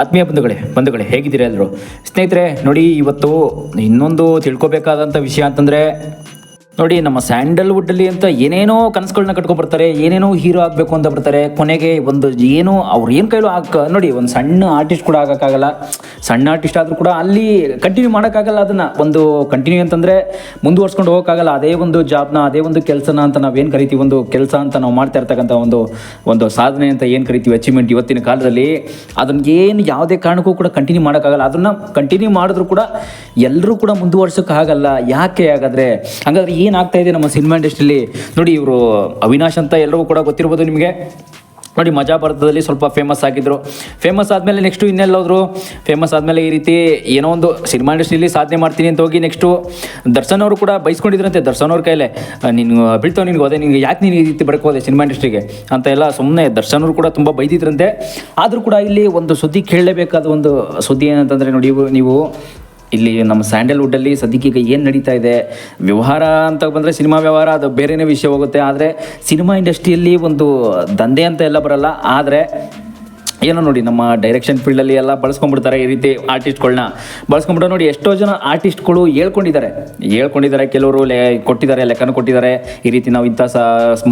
ಆತ್ಮೀಯ ಬಂಧುಗಳೇ ಬಂಧುಗಳೇ, ಹೇಗಿದ್ದೀರಾ ಎಲ್ಲರೂ? ಸ್ನೇಹಿತರೆ, ನೋಡಿ ಇವತ್ತು ಇನ್ನೊಂದು ತಿಳ್ಕೊಬೇಕಾದಂಥ ವಿಷಯ ಅಂತಂದರೆ, ನೋಡಿ ನಮ್ಮ ಸ್ಯಾಂಡಲ್ವುಡ್ಡಲ್ಲಿ ಅಂತ ಏನೇನೋ ಕನಸುಗಳನ್ನ ಕಟ್ಕೊಬರ್ತಾರೆ ಏನೇನೋ ಹೀರೋ ಆಗಬೇಕು ಅಂತ ಬರ್ತಾರೆ, ಕೊನೆಗೆ ಒಂದು ಏನು ಅವ್ರು ಏನು ಕೈಲೂ ಹಾಕ, ನೋಡಿ ಒಂದು ಸಣ್ಣ ಆರ್ಟಿಸ್ಟ್ ಕೂಡ ಆಗೋಕ್ಕಾಗಲ್ಲ. ಸಣ್ಣ ಆರ್ಟಿಸ್ಟ್ ಆದರೂ ಕೂಡ ಅಲ್ಲಿ ಕಂಟಿನ್ಯೂ ಮಾಡೋಕ್ಕಾಗಲ್ಲ ಅದನ್ನು. ಒಂದು ಕಂಟಿನ್ಯೂ ಅಂತಂದರೆ ಮುಂದುವರ್ಸ್ಕೊಂಡು ಹೋಗೋಕ್ಕಾಗಲ್ಲ. ಅದೇ ಒಂದು ಜಾಬ್ನ ಅದೇ ಒಂದು ಕೆಲಸನ ಅಂತ ನಾವೇನು ಕರಿತೀವಿ? ಒಂದು ಕೆಲಸ ಅಂತ ನಾವು ಮಾಡ್ತಾ ಇರ್ತಕ್ಕಂಥ ಒಂದು ಒಂದು ಸಾಧನೆ ಅಂತ ಏನು ಕರಿತೀವಿ? ಅಚೀವ್ಮೆಂಟ್ ಇವತ್ತಿನ ಕಾಲದಲ್ಲಿ ಅದನ್ನ ಏನು ಯಾವುದೇ ಕಾರಣಕ್ಕೂ ಕೂಡ ಕಂಟಿನ್ಯೂ ಮಾಡೋಕ್ಕಾಗಲ್ಲ. ಅದನ್ನು ಕಂಟಿನ್ಯೂ ಮಾಡಿದ್ರು ಕೂಡ ಎಲ್ಲರೂ ಕೂಡ ಮುಂದುವರ್ಸೋಕ್ಕಾಗಲ್ಲ. ಯಾಕೆ ಹಾಗಾದರೆ? ಹಾಗಾದ್ರೆ ಏನಾಗ್ತಾ ಇದೆ ನಮ್ಮ ಸಿನಿಮಾ ಇಂಡಸ್ಟ್ರಿಲಿ ನೋಡಿ ಇವರು ಅವಿನಾಶ್ ಅಂತ ಎಲ್ಲರಿಗೂ ಕೂಡ ಗೊತ್ತಿರ್ಬೋದು ನಿಮಗೆ. ನೋಡಿ ಮಜಾ ಭಾರತದಲ್ಲಿ ಸ್ವಲ್ಪ ಫೇಮಸ್ ಆಗಿದ್ರು. ಫೇಮಸ್ ಆದಮೇಲೆ ನೆಕ್ಸ್ಟು ಇನ್ನೆಲ್ಲೋದ್ರು? ಫೇಮಸ್ ಆದಮೇಲೆ ಈ ರೀತಿ ಏನೋ ಒಂದು ಸಿನಿಮಾ ಇಂಡಸ್ಟ್ರಿಯಲ್ಲಿ ಸಾಧನೆ ಮಾಡ್ತೀನಿ ಅಂತ ಹೋಗಿ ನೆಕ್ಸ್ಟು ದರ್ಶನ್ ಅವರು ಕೂಡ ಬೈಸ್ಕೊಂಡಿದ್ರಂತೆ. ದರ್ಶನ್ ಅವ್ರ ಕೈಲೇ. ನೀನು, ಬೀಳ್ತಾವ ನಿನ್ಗೆ ಹೋದೆ, ನಿನಗೆ ಯಾಕೆ ನೀನು ಈ ರೀತಿ ಬಡ್ಕೋದೆ ಸಿನಿಮಾ ಇಂಡಸ್ಟ್ರಿಗೆ ಅಂತ ಎಲ್ಲ ಸುಮ್ಮನೆ ದರ್ಶನ್ ಅವರು ಕೂಡ ತುಂಬ ಬೈದಿದ್ರಂತೆ. ಆದರೂ ಕೂಡ ಇಲ್ಲಿ ಒಂದು ಸುದ್ದಿ ಕೇಳಲೇಬೇಕಾದ ಒಂದು ಸುದ್ದಿ ಏನಂತಂದರೆ ನೋಡಿ ನೀವು ಇಲ್ಲಿ ನಮ್ಮ ಸ್ಯಾಂಡಲ್ವುಡ್ಡಲ್ಲಿ ಸದ್ಯಕ್ಕೆ ಈಗ ಏನು ನಡೀತಾ ಇದೆ? ವ್ಯವಹಾರ ಅಂತ ಬಂದರೆ ಸಿನಿಮಾ ವ್ಯವಹಾರ, ಅದು ಬೇರೆನೇ ವಿಷಯ ಹೋಗುತ್ತೆ. ಆದರೆ ಸಿನಿಮಾ ಇಂಡಸ್ಟ್ರಿಯಲ್ಲಿ ಒಂದು ದಂಧೆ ಅಂತ ಎಲ್ಲ ಬರಲ್ಲ. ಆದರೆ ಏನೋ ನೋಡಿ, ನಮ್ಮ ಡೈರೆಕ್ಷನ್ ಫೀಲ್ಡಲ್ಲಿ ಎಲ್ಲ ಬಳಸ್ಕೊಂಡ್ಬಿಡ್ತಾರೆ ಈ ರೀತಿ ಆರ್ಟಿಸ್ಟ್ಗಳನ್ನ ಬಳಸ್ಕೊಂಡ್ಬಿಟ್ಟು ನೋಡಿ, ಎಷ್ಟೋ ಜನ ಆರ್ಟಿಸ್ಟ್ಗಳು ಹೇಳ್ಕೊಂಡಿದ್ದಾರೆ. ಹೇಳ್ಕೊಂಡಿದ್ದಾರೆ, ಕೆಲವರು ಲೆ, ಕೊಟ್ಟಿದ್ದಾರೆ, ಲೆಕ್ಕನ ಕೊಟ್ಟಿದ್ದಾರೆ. ಈ ರೀತಿ ನಾವು ಇಂಥ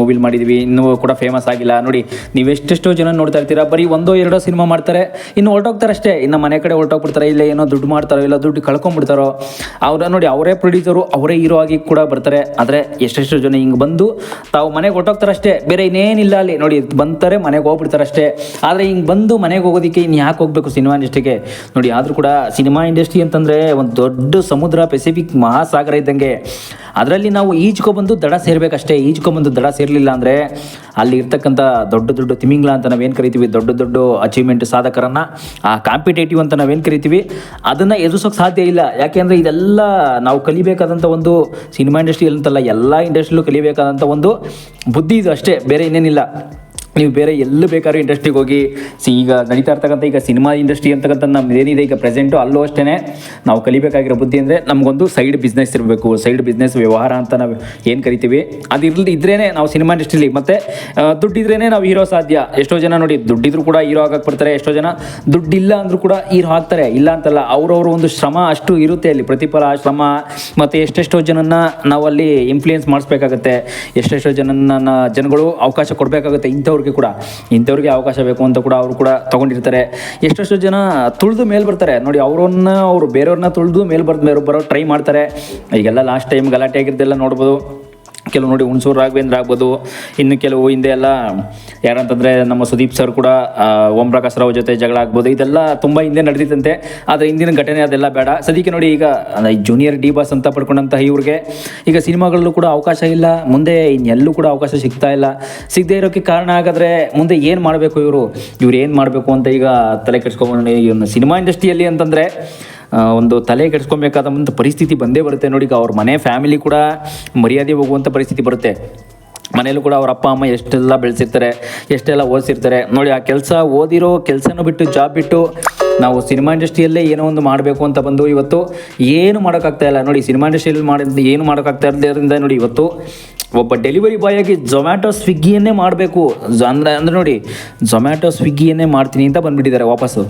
ಮೂವಿಲ್ ಮಾಡಿದ್ವಿ, ಇನ್ನೂ ಕೂಡ ಫೇಮಸ್ ಆಗಿಲ್ಲ. ನೋಡಿ, ನೀವು ಎಷ್ಟೆಷ್ಟೋ ಜನ ನೋಡ್ತಾ ಇರ್ತೀರಾ, ಬರೀ ಒಂದೋ ಎರಡೋ ಸಿನಿಮಾ ಮಾಡ್ತಾರೆ, ಇನ್ನು ಹೊರಟೋಗ್ತಾರೆ ಅಷ್ಟೇ. ಇನ್ನು ಮನೆ ಕಡೆ ಹೊರಟೋಗ್ಬಿಡ್ತಾರೆ, ಇಲ್ಲ ಏನೋ ದುಡ್ಡು ಮಾಡ್ತಾರೋ, ಇಲ್ಲ ದುಡ್ಡು ಕಳ್ಕೊಂಡ್ಬಿಡ್ತಾರೋ. ಅವ್ರ, ನೋಡಿ, ಅವರೇ ಪ್ರೊಡ್ಯೂಸರು ಅವರೇ ಹೀರೋ ಆಗಿ ಕೂಡ ಬರ್ತಾರೆ. ಆದರೆ ಎಷ್ಟೆಷ್ಟು ಜನ ಹಿಂಗೆ ಬಂದು ತಾವು ಮನೆಗೆ ಹೊರಟೋಗ್ತಾರೆ ಅಷ್ಟೇ. ಬೇರೆ ಇನ್ನೇನಿಲ್ಲ ಅಲ್ಲಿ. ನೋಡಿ ಬಂತಾರೆ ಮನೆಗೆ ಹೋಗ್ಬಿಡ್ತಾರೆ ಅಷ್ಟೇ. ಆದರೆ ಹಿಂಗೆ ಮನೆಗೆ ಹೋಗೋದಕ್ಕೆ ಇನ್ನು ಯಾಕೆ ಹೋಗಬೇಕು ಸಿನಿಮಾ ಇಂಡಸ್ಟ್ರಿಗೆ ನೋಡಿ, ಆದರೂ ಕೂಡ ಸಿನಿಮಾ ಇಂಡಸ್ಟ್ರಿ ಅಂತಂದರೆ ಒಂದು ದೊಡ್ಡ ಸಮುದ್ರ ಪೆಸಿಫಿಕ್ ಮಹಾಸಾಗರ ಇದ್ದಂಗೆ. ಅದರಲ್ಲಿ ನಾವು ಈಜ್ಕೊಬಂದು ದಡ ಸೇರಬೇಕಷ್ಟೇ. ಈಜ್ಕೊಬಂದು ದಡ ಸೇರಲಿಲ್ಲ ಅಂದರೆ ಅಲ್ಲಿ ಇರ್ತಕ್ಕಂಥ ದೊಡ್ಡ ದೊಡ್ಡ ತಿಮಿಂಗ್ಲ ಅಂತ ನಾವೇನು ಕರಿತೀವಿ? ದೊಡ್ಡ ದೊಡ್ಡ ಅಚೀವ್ಮೆಂಟ್ ಸಾಧಕರನ್ನು ಆ ಕಾಂಪಿಟೇಟಿವ್ ಅಂತ ನಾವೇನು ಕರಿತೀವಿ? ಅದನ್ನು ಎದುರಿಸೋಕೆ ಸಾಧ್ಯ ಇಲ್ಲ. ಯಾಕೆಂದರೆ ಇದೆಲ್ಲ ನಾವು ಕಲಿಬೇಕಾದಂಥ ಒಂದು ಸಿನಿಮಾ ಇಂಡಸ್ಟ್ರಿ ಅಂತಲ್ಲ ಎಲ್ಲ ಇಂಡಸ್ಟ್ರಿಲೂ ಕಲಿಬೇಕಾದಂಥ ಒಂದು ಬುದ್ಧಿ ಇದು ಅಷ್ಟೇ. ಬೇರೆ ಇನ್ನೇನಿಲ್ಲ. ನೀವು ಬೇರೆ ಎಲ್ಲೂ ಬೇಕಾದ್ರೂ ಇಂಡಸ್ಟ್ರಿಗೆ ಹೋಗಿ, ಸಿ ಈಗ ನಡೀತಾ ಇರ್ತಕ್ಕಂಥ ಈಗ ಸಿನಿಮಾ ಇಂಡಸ್ಟ್ರಿ ಅಂತಕ್ಕಂಥ ನಮ್ಮ ಏನಿದೆ ಈಗ ಪ್ರೆಸೆಂಟು ಅಲ್ಲೂ ಅಷ್ಟೇ ನಾವು ಕಲಿಬೇಕಾಗಿರೋ ಬುದ್ಧಿ ಅಂದರೆ ನಮಗೊಂದು ಸೈಡ್ ಬಿಸ್ನೆಸ್ ಇರಬೇಕು ಸೈಡ್ ಬಿಸ್ನೆಸ್ ವ್ಯವಹಾರ ಅಂತ ನಾವು ಏನು ಕರಿತೀವಿ. ಅದು ಇರಲಿ ಇದ್ರೇ ನಾವು ಸಿನಿಮಾ ಇಂಡಸ್ಟ್ರಿಲಿ ಮತ್ತು ದುಡ್ಡಿದ್ರೇ ನಾವು ಹೀರೋ ಸಾಧ್ಯ. ಎಷ್ಟೋ ಜನ ನೋಡಿ ದುಡ್ಡಿದ್ರು ಕೂಡ ಹೀರೋ ಆಗಕ್ಕೆ ಬರ್ತಾರೆ, ಎಷ್ಟೋ ಜನ ದುಡ್ಡಿಲ್ಲ ಅಂದರೂ ಕೂಡ ಹೀರೋ ಹಾಕ್ತಾರೆ ಇಲ್ಲ ಅಂತಲ್ಲ, ಅವ್ರವ್ರ ಒಂದು ಶ್ರಮ ಅಷ್ಟು ಇರುತ್ತೆ ಅಲ್ಲಿ. ಪ್ರತಿಫಲ, ಶ್ರಮ ಮತ್ತು ಎಷ್ಟೆಷ್ಟೋ ಜನನ್ನ ನಾವು ಅಲ್ಲಿ ಇನ್ಫ್ಲೂಯೆನ್ಸ್ ಮಾಡಿಸ್ಬೇಕಾಗತ್ತೆ. ಎಷ್ಟೆಷ್ಟೋ ಜನನ ಜನಗಳು ಅವಕಾಶ ಕೊಡಬೇಕಾಗುತ್ತೆ. ಇಂಥವ್ರಿಗೆ ಕೂಡ, ಇಂಥವ್ರಿಗೆ ಅವಕಾಶ ಬೇಕು ಅಂತ ಕೂಡ ಅವರು ಕೂಡ ತೊಗೊಂಡಿರ್ತಾರೆ. ಎಷ್ಟೆಷ್ಟು ಜನ ತುಳಿದು ಮೇಲೆ ಬರ್ತಾರೆ. ನೋಡಿ, ಅವರನ್ನ ಅವರು ಬೇರೆಯವ್ರನ್ನ ತುಳಿದು ಮೇಲೆ ಬರ್ದು ಮೇಲೆ ಬರೋ, ಟ್ರೈ ಮಾಡ್ತಾರೆ. ಈಗೆಲ್ಲ ಲಾಸ್ಟ್ ಟೈಮ್ ಗಲಾಟೆ ಆಗಿದ್ದೆಲ್ಲ ನೋಡ್ಬೋದು. ಕೆಲವು ನೋಡಿ ಹುಣಸೂರು ರಾಘವೇಂದ್ರ ಆಗ್ಬೋದು. ಇನ್ನು ಕೆಲವು ಹಿಂದೆ ಎಲ್ಲ ಯಾರಂತಂದರೆ ನಮ್ಮ ಸುದೀಪ್ ಸರ್ ಕೂಡ ಓಂ ಪ್ರಕಾಶ್ ರಾವ್ ಜೊತೆ ಜಗಳ ಆಗ್ಬೋದು. ಇದೆಲ್ಲ ತುಂಬ ಹಿಂದೆ ನಡೆದಿತ್ತಂತೆ ಆದರೆ ಇಂದಿನ ಘಟನೆ ಅದೆಲ್ಲ ಬೇಡ. ಸದ್ಯಕ್ಕೆ ನೋಡಿ ಈಗ ಜೂನಿಯರ್ ಡಿ ಬಾಸ್ ಅಂತ ಪಡ್ಕೊಂಡಂತಹ ಇವ್ರಿಗೆ ಈಗ ಸಿನಿಮಾಗಳಲ್ಲೂ ಕೂಡ ಅವಕಾಶ ಇಲ್ಲ. ಮುಂದೆ ಇನ್ನೆಲ್ಲೂ ಕೂಡ ಅವಕಾಶ ಸಿಗ್ತಾ ಇಲ್ಲ. ಸಿಗದೇ ಇರೋಕ್ಕೆ ಕಾರಣ ಹಾಗಾದರೆ ಮುಂದೆ ಏನು ಮಾಡಬೇಕು ಇವರು? ಇವ್ರು ಏನು ಮಾಡಬೇಕು ಅಂತ ಈಗ ತಲೆ ಕೆಡ್ಸ್ಕೊಂಡು ಸಿನಿಮಾ ಇಂಡಸ್ಟ್ರಿಯಲ್ಲಿ ಅಂತಂದರೆ ಒಂದು ತಲೆ ಕೆಡಿಸ್ಕೊಬೇಕಾದ ಒಂದು ಪರಿಸ್ಥಿತಿ ಬಂದೇ ಬರುತ್ತೆ ನೋಡಿ, ಈಗ ಅವ್ರ ಮನೆ ಫ್ಯಾಮಿಲಿ ಕೂಡ ಮರ್ಯಾದೆ ಹೋಗುವಂಥ ಪರಿಸ್ಥಿತಿ ಬರುತ್ತೆ. ಮನೇಲೂ ಕೂಡ ಅವ್ರ ಅಪ್ಪ, ಅಮ್ಮ ಎಷ್ಟೆಲ್ಲ ಬೆಳೆಸಿರ್ತಾರೆ, ಎಷ್ಟೆಲ್ಲ ಓದಿಸಿರ್ತಾರೆ. ನೋಡಿ, ಆ ಕೆಲಸ ಓದಿರೋ ಕೆಲಸನೂ ಬಿಟ್ಟು ಜಾಬ್ ಬಿಟ್ಟು ನಾವು ಸಿನಿಮಾ ಇಂಡಸ್ಟ್ರಿಯಲ್ಲೇ ಏನೋ ಒಂದು ಮಾಡಬೇಕು ಅಂತ ಬಂದು ಇವತ್ತು ಏನು ಮಾಡೋಕ್ಕಾಗ್ತಾ ಇಲ್ಲ. ನೋಡಿ ಸಿನಿಮಾ ಇಂಡಸ್ಟ್ರಿಯಲ್ಲಿ ಮಾಡಿದ ಏನು ಮಾಡೋಕ್ಕಾಗ್ತಾ ಇರೋದ್ರಿಂದ ನೋಡಿ, ಇವತ್ತು ಒಬ್ಬ ಡೆಲಿವರಿ ಬಾಯ್ ಆಗಿ ಝೊಮ್ಯಾಟೊ ಸ್ವಿಗ್ಗಿಯನ್ನೇ ಮಾಡಬೇಕು. ಅಂದರೆ ಅಂದರೆ ನೋಡಿ ಜೊಮ್ಯಾಟೊ ಸ್ವಿಗ್ಗಿಯನ್ನೇ ಮಾಡ್ತೀನಿ ಅಂತ ಬಂದುಬಿಟ್ಟಿದ್ದಾರೆ ವಾಪಸ್ಸು.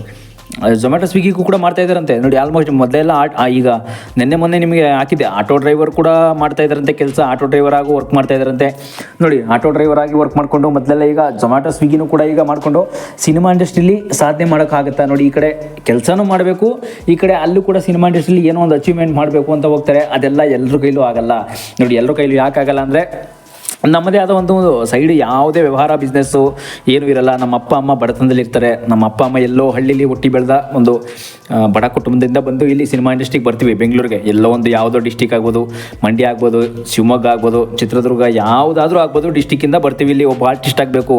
ಝೊಮ್ಯಾಟೊ ಸ್ವಿಗ್ಗಿಗೂ ಕೂಡ ಮಾಡ್ತಾ ಇದ್ದಾರಂತೆ. ನೋಡಿ ಆಲ್ಮೋಸ್ಟ್ ಮೊದಲೆಲ್ಲ ಆ- ಆ, ಈಗ ನಿನ್ನೆ ಮೊನ್ನೆ ನಿಮಗೆ ಹಾಕಿದ್ದೆ. ಆಟೋ ಡ್ರೈವರ್ ಕೂಡ ಮಾಡ್ತಾ ಇದ್ದಾರಂತೆ ಕೆಲಸ. ಆಟೋ ಡ್ರೈವರ್ ಆಗಿ ವರ್ಕ್ ಮಾಡ್ತಾ ಇದ್ದಾರಂತೆ. ನೋಡಿ ಆಟೋ ಡ್ರೈವರ್ ಆಗಿ ವರ್ಕ್ ಮಾಡಿಕೊಂಡು ಮೊದಲೆಲ್ಲ ಈಗ ಝೊಮ್ಯಾಟೊ ಸ್ವಿಗ್ಗಿನೂ ಕೂಡ ಈಗ ಮಾಡಿಕೊಂಡು ಸಿನಿಮಾ ಇಂಡಸ್ಟ್ರಿಲಿ ಸಾಧನೆ ಮಾಡೋಕ್ಕಾಗುತ್ತಾ? ನೋಡಿ, ಈ ಕಡೆ ಕೆಲಸನೂ ಮಾಡಬೇಕು. ಈ ಕಡೆ ಅಲ್ಲೂ ಕೂಡ ಸಿನಿಮಾ ಇಂಡಸ್ಟ್ರಿಲಿ ಏನೋ ಒಂದು ಅಚೀವ್ಮೆಂಟ್ ಮಾಡಬೇಕು ಅಂತ ಹೋಗ್ತಾರೆ. ಅದೆಲ್ಲ ಎಲ್ಲರ ಕೈಲೂ ಆಗಲ್ಲ. ನೋಡಿ ಎಲ್ಲರ ಕೈಲೂ ಯಾಕಾಗಲ್ಲ ಅಂದರೆ ನಮ್ಮದೇ ಆದ ಒಂದು ಸೈಡ್ ಯಾವುದೇ ವ್ಯವಹಾರ ಬಿಸ್ನೆಸ್ಸು ಏನೂ ಇರಲ್ಲ. ನಮ್ಮ ಅಪ್ಪ ಅಮ್ಮ ಬಡತನದಲ್ಲಿ ಇರ್ತಾರೆ ನಮ್ಮ ಅಪ್ಪ ಅಮ್ಮ ಎಲ್ಲೋ ಹಳ್ಳಿಲಿ ಹುಟ್ಟಿ ಬೆಳೆದ ಒಂದು ಬಡ ಕುಟುಂಬದಿಂದ ಬಂದು ಇಲ್ಲಿ ಸಿನಿಮಾ ಇಂಡಸ್ಟ್ರಿಗೆ ಬರ್ತೀವಿ. ಬೆಂಗಳೂರಿಗೆ ಎಲ್ಲೋ ಒಂದು ಯಾವುದೋ ಡಿಸ್ಟಿಕ್ ಆಗ್ಬೋದು, ಮಂಡ್ಯ ಆಗ್ಬೋದು, ಶಿವಮೊಗ್ಗ ಆಗ್ಬೋದು, ಚಿತ್ರದುರ್ಗ ಯಾವುದಾದ್ರೂ ಆಗ್ಬೋದು ಡಿಸ್ಟಿಕ್ಕಿಂದ ಬರ್ತೀವಿ. ಇಲ್ಲಿ ಒಬ್ಬ ಆರ್ಟಿಸ್ಟ್ ಆಗಬೇಕು,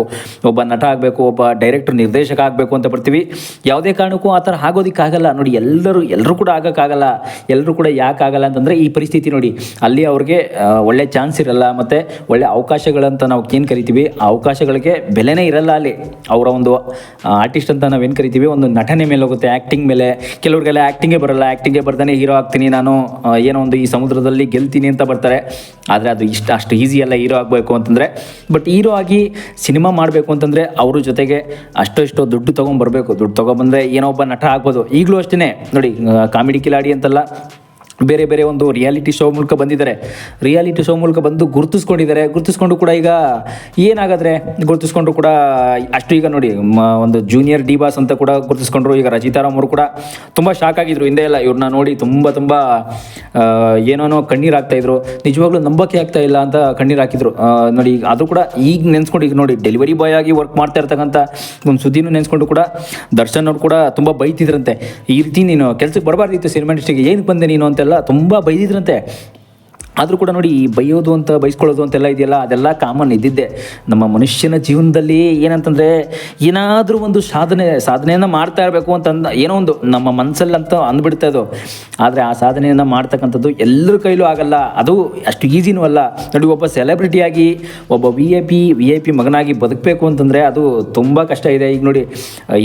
ಒಬ್ಬ ನಟ ಆಗಬೇಕು, ಒಬ್ಬ ಡೈರೆಕ್ಟರ್ ನಿರ್ದೇಶಕ ಆಗಬೇಕು ಅಂತ ಬರ್ತೀವಿ. ಯಾವುದೇ ಕಾರಣಕ್ಕೂ ಆ ಥರ ಆಗೋದಕ್ಕಾಗಲ್ಲ. ನೋಡಿ, ಎಲ್ಲರೂ ಎಲ್ಲರೂ ಕೂಡ ಆಗೋಕ್ಕಾಗಲ್ಲ. ಎಲ್ಲರೂ ಕೂಡ ಯಾಕೆ ಆಗಲ್ಲ ಅಂತಂದರೆ ಈ ಪರಿಸ್ಥಿತಿ ನೋಡಿ. ಅಲ್ಲಿ ಅವ್ರಿಗೆ ಒಳ್ಳೆ ಚಾನ್ಸ್ ಇರಲ್ಲ ಮತ್ತು ಒಳ್ಳೆ ಅವಕಾಶಗಳಂತ ನಾವು ಏನು ಕರಿತೀವಿ? ಆ ಅವಕಾಶಗಳಿಗೆ ಬೆಲೆನೇ ಇರಲ್ಲ ಅಲ್ಲಿ. ಅವರ ಒಂದು ಆರ್ಟಿಸ್ಟ್ ಅಂತ ನಾವೇನು ಕರಿತೀವಿ? ಒಂದು ನಟನೆ ಮೇಲೆ ಹೋಗುತ್ತೆ ಆ್ಯಕ್ಟಿಂಗ್ ಮೇಲೆ. ಕೆಲವ್ರಿಗೆಲ್ಲ ಆ್ಯಕ್ಟಿಂಗೇ ಬರಲ್ಲ ಆ್ಯಕ್ಟಿಂಗೇ ಬರ್ತಾನೆ ಹೀರೋ ಆಗ್ತೀನಿ, ನಾನು ಏನೋ ಒಂದು ಈ ಸಮುದ್ರದಲ್ಲಿ ಗೆಲ್ತೀನಿ ಅಂತ ಬರ್ತಾರೆ. ಆದರೆ ಅದು ಇಷ್ಟ, ಅಷ್ಟು ಈಸಿ ಅಲ್ಲ ಹೀರೋ ಆಗಬೇಕು ಅಂತಂದರೆ. ಬಟ್ ಹೀರೋ ಆಗಿ ಸಿನಿಮಾ ಮಾಡಬೇಕು ಅಂತಂದರೆ ಅವ್ರ ಜೊತೆಗೆ ಅಷ್ಟೋ ಇಷ್ಟೋ ದುಡ್ಡು ತೊಗೊಂಬರ್ಬೇಕು ದುಡ್ಡು ತೊಗೊಂಡ್ಬಂದ್ರೆ ಏನೋ ಒಬ್ಬ ನಟ ಆಗ್ಬೋದು. ಈಗಲೂ ಅಷ್ಟೇ ನೋಡಿ ಕಾಮಿಡಿ ಕಿಲಾಡಿ ಅಂತಲ್ಲ ಬೇರೆ ಬೇರೆ ಒಂದು ರಿಯಾಲಿಟಿ ಶೋ ಮೂಲಕ ಬಂದಿದ್ದಾರೆ. ರಿಯಾಲಿಟಿ ಶೋ ಮೂಲಕ ಬಂದು ಗುರುತಿಸ್ಕೊಂಡಿದ್ದಾರೆ. ಗುರುತಿಸ್ಕೊಂಡು ಕೂಡ ಈಗ ಏನಾಗಾದ್ರೆ ಗುರುತಿಸ್ಕೊಂಡ್ರು ಕೂಡ ಅಷ್ಟು ಈಗ ನೋಡಿ ಒಂದು ಜೂನಿಯರ್ ಡಿ ಬಾಸ್ ಅಂತ ಕೂಡ ಗುರುತಿಸ್ಕೊಂಡ್ರು. ಈಗ ರಚಿತಾರಾಮ್ ಅವರು ಕೂಡ ತುಂಬ ಶಾಕ್ ಆಗಿದ್ರು. ಹಿಂದೆ ಎಲ್ಲ ಇವ್ರನ್ನ ನೋಡಿ ತುಂಬ ತುಂಬ ಏನೋನೋ ಕಣ್ಣೀರು ಹಾಕ್ತಾ ಇದ್ರು. ನಿಜವಾಗ್ಲೂ ನಂಬಕ್ಕೆ ಆಗ್ತಾ ಇಲ್ಲ ಅಂತ ಕಣ್ಣೀರು ಹಾಕಿದ್ರು. ನೋಡಿ ಈಗ ಅದು ಕೂಡ ಈಗ ನೆನೆಸ್ಕೊಂಡು ಈಗ ನೋಡಿ ಡೆಲಿವರಿ ಬಾಯ್ ಆಗಿ ವರ್ಕ್ ಮಾಡ್ತಾ ಇರ್ತಕ್ಕಂಥ ಒಂದು ಸುದ್ದಿನೂ ನೆನೆಸ್ಕೊಂಡು ಕೂಡ ದರ್ಶನ್ ಅವ್ರು ಕೂಡ ತುಂಬ ಬೈತಿದ್ರಂತೆ. ಈ ರೀತಿ ನೀನು ಕೆಲಸಕ್ಕೆ ಬರಬಾರ್ದಿತ್ತು ಸಿನಿಮಾ ಇಂಡಸ್ಟ್ರಿಗೆ ಏನಕ್ಕೆ ಬಂದೆ ನೀನು ಅಂತೆಲ್ಲ ತುಂಬ ಬೈದಿದ್ರಂತೆ. ಆದರೂ ಕೂಡ ನೋಡಿ ಈ ಬೈಯೋದು ಅಂತ, ಬೈಸ್ಕೊಳ್ಳೋದು ಅಂತೆಲ್ಲ ಇದೆಯಲ್ಲ, ಅದೆಲ್ಲ ಕಾಮನ್ ಇದ್ದಿದ್ದೆ. ನಮ್ಮ ಮನುಷ್ಯನ ಜೀವನದಲ್ಲಿ ಏನಂತಂದರೆ, ಏನಾದರೂ ಒಂದು ಸಾಧನೆ, ಸಾಧನೆಯನ್ನು ಮಾಡ್ತಾ ಇರಬೇಕು ಅಂತಂದ ಏನೋ ಒಂದು ನಮ್ಮ ಮನಸ್ಸಲ್ಲಂತ ಅಂದ್ಬಿಡ್ತಾ ಇದು ಆದರೆ ಆ ಸಾಧನೆಯನ್ನು ಮಾಡ್ತಕ್ಕಂಥದ್ದು ಎಲ್ಲರ ಕೈಲೂ ಆಗಲ್ಲ. ಅದು ಅಷ್ಟು ಈಸಿನೂ ಅಲ್ಲ. ನೋಡಿ ಒಬ್ಬ ಸೆಲೆಬ್ರಿಟಿಯಾಗಿ ಒಬ್ಬ V I P V I P ಮಗನಾಗಿ ಬದುಕಬೇಕು ಅಂತಂದರೆ ಅದು ತುಂಬ ಕಷ್ಟ ಇದೆ. ಈಗ ನೋಡಿ,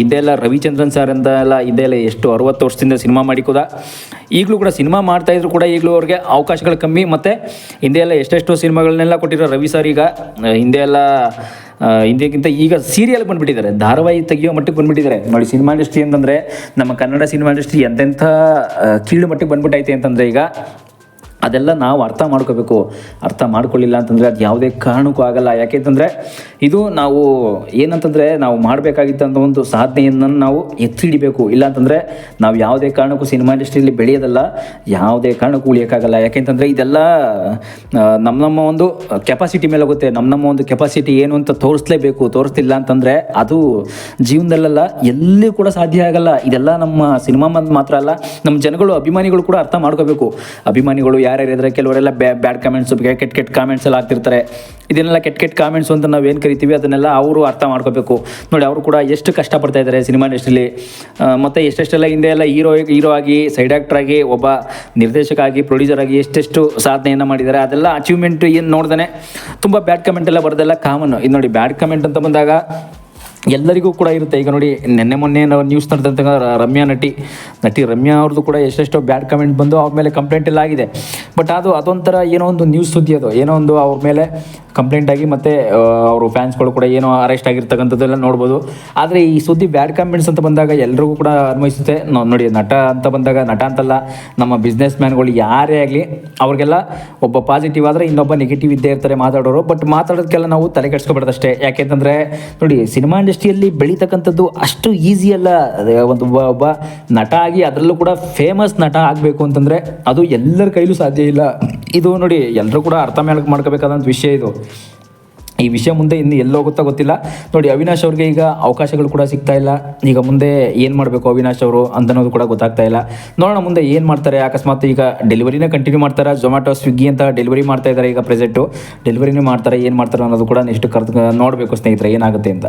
ಹಿಂದೆ ಎಲ್ಲ ರವಿಚಂದ್ರನ್ ಸರ್ ಅಂತ ಎಲ್ಲ, ಹಿಂದೆ ಎಲ್ಲ ಎಷ್ಟು ಅರವತ್ತು ವರ್ಷದಿಂದ ಸಿನಿಮಾ ಮಾಡಿಕೋದ. ಈಗಲೂ ಕೂಡ ಸಿನಿಮಾ ಮಾಡ್ತಾ ಇದ್ರು ಕೂಡ ಈಗಲೂ ಅವ್ರಿಗೆ ಅವಕಾಶಗಳು ಕಮ್ಮಿ. ಮತ್ತು ಹಿಂದೆ ಎಲ್ಲ ಎಷ್ಟೆಷ್ಟು ಸಿನಿಮಾಗಳನ್ನೆಲ್ಲ ಕೊಟ್ಟಿರೋ ರವಿ ಸರ್ ಈಗ ಹಿಂದೆ ಎಲ್ಲ ಹಿಂದಿಗಿಂತ ಈಗ ಸೀರಿಯಲ್ ಬಂದುಬಿಟ್ಟಿದ್ದಾರೆ. ಧಾರಾವಾಹಿ ತೆಗೆಯೋ ಮಟ್ಟಿಗೆ ಬಂದುಬಿಟ್ಟಿದ್ದಾರೆ. ನೋಡಿ, ಸಿನಿಮಾ ಇಂಡಸ್ಟ್ರಿ ಅಂತಂದರೆ ನಮ್ಮ ಕನ್ನಡ ಸಿನಿಮಾ ಇಂಡಸ್ಟ್ರಿ ಎಂತೆಂಥ ಕೀಳು ಮಟ್ಟಿಗೆ ಬಂದ್ಬಿಟ್ಟೈತೆ ಅಂತಂದರೆ ಈಗ ಅದೆಲ್ಲ ನಾವು ಅರ್ಥ ಮಾಡ್ಕೋಬೇಕು. ಅರ್ಥ ಮಾಡ್ಕೊಳ್ಳಿಲ್ಲ ಅಂತಂದರೆ ಅದು ಯಾವುದೇ ಕಾರಣಕ್ಕೂ ಆಗಲ್ಲ. ಯಾಕೆಂತಂದರೆ ಇದು ನಾವು ಏನಂತಂದರೆ ನಾವು ಮಾಡಬೇಕಾಗಿದ್ದಂಥ ಒಂದು ಸಾಧನೆಯನ್ನು ನಾವು ಎತ್ತಿ ಹಿಡಿಬೇಕು. ಇಲ್ಲಾಂತಂದರೆ ನಾವು ಯಾವುದೇ ಕಾರಣಕ್ಕೂ ಸಿನಿಮಾ ಇಂಡಸ್ಟ್ರಿಯಲ್ಲಿ ಬೆಳೆಯೋದಲ್ಲ. ಯಾವುದೇ ಕಾರಣಕ್ಕೂ ಉಳಿಯೋಕ್ಕಾಗಲ್ಲ. ಯಾಕೆಂತಂದರೆ ಇದೆಲ್ಲ ನಮ್ಮ ನಮ್ಮ ಒಂದು ಕೆಪಾಸಿಟಿ ಮೇಲೆ ಹೋಗುತ್ತೆ ನಮ್ಮ ನಮ್ಮ ಒಂದು ಕೆಪಾಸಿಟಿ ಏನು ಅಂತ ತೋರಿಸ್ಲೇಬೇಕು. ತೋರಿಸ್ತಿಲ್ಲ ಅಂತಂದರೆ ಅದು ಜೀವನದಲ್ಲೆಲ್ಲ ಎಲ್ಲಿ ಕೂಡ ಸಾಧ್ಯ ಆಗಲ್ಲ. ಇದೆಲ್ಲ ನಮ್ಮ ಸಿನಿಮಾ ಮಾತ್ರ ಅಲ್ಲ, ನಮ್ಮ ಜನಗಳು, ಅಭಿಮಾನಿಗಳು ಕೂಡ ಅರ್ಥ ಮಾಡ್ಕೋಬೇಕು. ಅಭಿಮಾನಿಗಳು ಯಾರ್ಯಾರು ಇದ್ದಾರೆ ಕೆಲವರೆಲ್ಲ ಬ್ಯಾಡ್ ಕಾಮೆಂಟ್ಸ್ ಕೆಟ್ಟ ಕೆಟ್ಟ ಕಾಮೆಂಟ್ಸ್ ಎಲ್ಲ ಹಾಕ್ತಿರ್ತಾರೆ. ಇದನ್ನೆಲ್ಲ ಕೆಟ್ಟ ಕೆಟ್ಟ ಕಾಮೆಂಟ್ಸ್ ಅಂತ ನಾವು ಏನು ಕರಿತೀವಿ? ಅದನ್ನೆಲ್ಲ ಅವರು ಅರ್ಥ ಮಾಡ್ಕೋಬೇಕು. ನೋಡಿ, ಅವರು ಕೂಡ ಎಷ್ಟು ಕಷ್ಟಪಡ್ತಾ ಇದ್ದಾರೆ ಸಿನಿಮಾ ಇಂಡಸ್ಟ್ರಿಲಿ. ಮತ್ತು ಎಷ್ಟೆಷ್ಟೆಲ್ಲ ಹಿಂದೆ ಎಲ್ಲ ಹೀರೋ ಹೀರೋ ಆಗಿ ಸೈಡ್ ಆ್ಯಕ್ಟರ್ ಆಗಿ, ಒಬ್ಬ ನಿರ್ದೇಶಕ ಆಗಿ ಪ್ರೊಡ್ಯೂಸರ್ ಆಗಿ ಎಷ್ಟೆಷ್ಟು ಸಾಧನೆಯನ್ನು ಮಾಡಿದ್ದಾರೆ, ಅದೆಲ್ಲ ಅಚೀವ್ಮೆಂಟ್ ಏನು ನೋಡ್ದೇ ತುಂಬ ಬ್ಯಾಡ್ ಕಮೆಂಟ್ ಎಲ್ಲ ಬರೋದೆಲ್ಲ ಕಾಮನ್. ಇದು ನೋಡಿ, ಬ್ಯಾಡ್ ಕಮೆಂಟ್ ಅಂತ ಬಂದಾಗ ಎಲ್ಲರಿಗೂ ಕೂಡ ಇರುತ್ತೆ. ಈಗ ನೋಡಿ, ನಿನ್ನೆ ಮೊನ್ನೆ ನಾವು ನ್ಯೂಸ್ ನಡೆದಂತ ರಮ್ಯಾ ನಟಿ ನಟಿ ರಮ್ಯಾ ಅವ್ರದ್ದು ಕೂಡ ಎಷ್ಟೆಷ್ಟೋ ಬ್ಯಾಡ್ ಕಮೆಂಟ್ ಬಂದು ಅವ್ರ ಮೇಲೆ ಕಂಪ್ಲೇಂಟ್ ಎಲ್ಲ ಆಗಿದೆ. ಬಟ್ ಅದು, ಅದೊಂಥರ ಏನೋ ಒಂದು ನ್ಯೂಸ್ ಸುದ್ದಿ ಅದು. ಏನೋ ಒಂದು ಅವ್ರ ಮೇಲೆ ಕಂಪ್ಲೇಂಟ್ ಆಗಿ ಮತ್ತು ಅವರು ಫ್ಯಾನ್ಸ್ಗಳು ಕೂಡ ಏನೋ ಅರೆಸ್ಟ್ ಆಗಿರ್ತಕ್ಕಂಥದ್ದೆಲ್ಲ ನೋಡ್ಬೋದು. ಆದರೆ ಈ ಸುದ್ದಿ ಬ್ಯಾಡ್ ಕಮೆಂಟ್ಸ್ ಅಂತ ಬಂದಾಗ ಎಲ್ರಿಗೂ ಕೂಡ ಅನ್ವಯಿಸುತ್ತೆ. ನೋಡಿ, ನಟ ಅಂತ ಬಂದಾಗ, ನಟ ಅಂತಲ್ಲ, ನಮ್ಮ ಬಿಸ್ನೆಸ್ ಮ್ಯಾನ್ಗಳು ಯಾರೇ ಆಗಲಿ, ಅವ್ರಿಗೆಲ್ಲ ಒಬ್ಬ ಪಾಸಿಟಿವ್ ಆದರೆ ಇನ್ನೊಬ್ಬ ನೆಗೆಟಿವ್ ಇದ್ದೇ ಇರ್ತಾರೆ ಮಾತಾಡೋರು. ಬಟ್ ಮಾತಾಡೋದಕ್ಕೆಲ್ಲ ನಾವು ತಲೆ ಕೆಡಿಸ್ಕೊಬಾರ್ದಷ್ಟೇ ಯಾಕೆಂತಂದರೆ, ನೋಡಿ, ಸಿನಿಮಾ ಇಂಡಸ್ಟ್ರಿಯಲ್ಲಿ ಬೆಳೀತಕ್ಕಂಥದ್ದು ಅಷ್ಟು ಈಸಿ ಅಲ್ಲ. ಒಂದು ಒಬ್ಬ ನಟ ಆಗಿ ಅದರಲ್ಲೂ ಕೂಡ ಫೇಮಸ್ ನಟ ಆಗಬೇಕು ಅಂತಂದರೆ ಅದು ಎಲ್ಲರ ಕೈಲೂ ಸಾಧ್ಯ ಇಲ್ಲ. ಇದು ನೋಡಿ ಎಲ್ಲರೂ ಕೂಡ ಅರ್ಥ ಮೇಳಕ್ಕೆ ಮಾಡ್ಕೋಬೇಕಾದಂಥ ವಿಷಯ ಇದು. ಈ ವಿಷಯ ಮುಂದೆ ಇನ್ನು ಎಲ್ಲಿ ಹೋಗುತ್ತಾ ಗೊತ್ತಿಲ್ಲ. ನೋಡಿ, ಅವಿನಾಶ್ ಅವ್ರಿಗೆ ಈಗ ಅವಕಾಶಗಳು ಕೂಡ ಸಿಗ್ತಾ ಇಲ್ಲ. ಈಗ ಮುಂದೆ ಏನು ಮಾಡಬೇಕು ಅವಿನಾಶ್ ಅವರು ಅಂತ ಅನ್ನೋದು ಕೂಡ ಗೊತ್ತಾಗ್ತಾ ಇಲ್ಲ. ನೋಡೋಣ ಮುಂದೆ ಏನು ಮಾಡ್ತಾರೆ. ಅಕಸ್ಮಾತ್ ಈಗ ಡೆಲಿವರಿನೇ ಕಂಟಿನ್ಯೂ ಮಾಡ್ತಾರೆ? ಝೊಮ್ಯಾಟೊ ಸ್ವಿಗ್ಗಿ ಅಂತ ಡೆಲಿವರಿ ಮಾಡ್ತಾ ಇದ್ದಾರೆ ಈಗ ಪ್ರೆಸೆಂಟು ಡೆಲಿವರಿನೇ ಮಾಡ್ತಾರೆ, ಏನು ಮಾಡ್ತಾರೆ ಅನ್ನೋದು ಕೂಡ ನೆಕ್ಸ್ಟ್ ಕರ್ದು ನೋಡಬೇಕು ಸ್ನೇಹಿತರೆ, ಏನಾಗುತ್ತೆ ಅಂತ.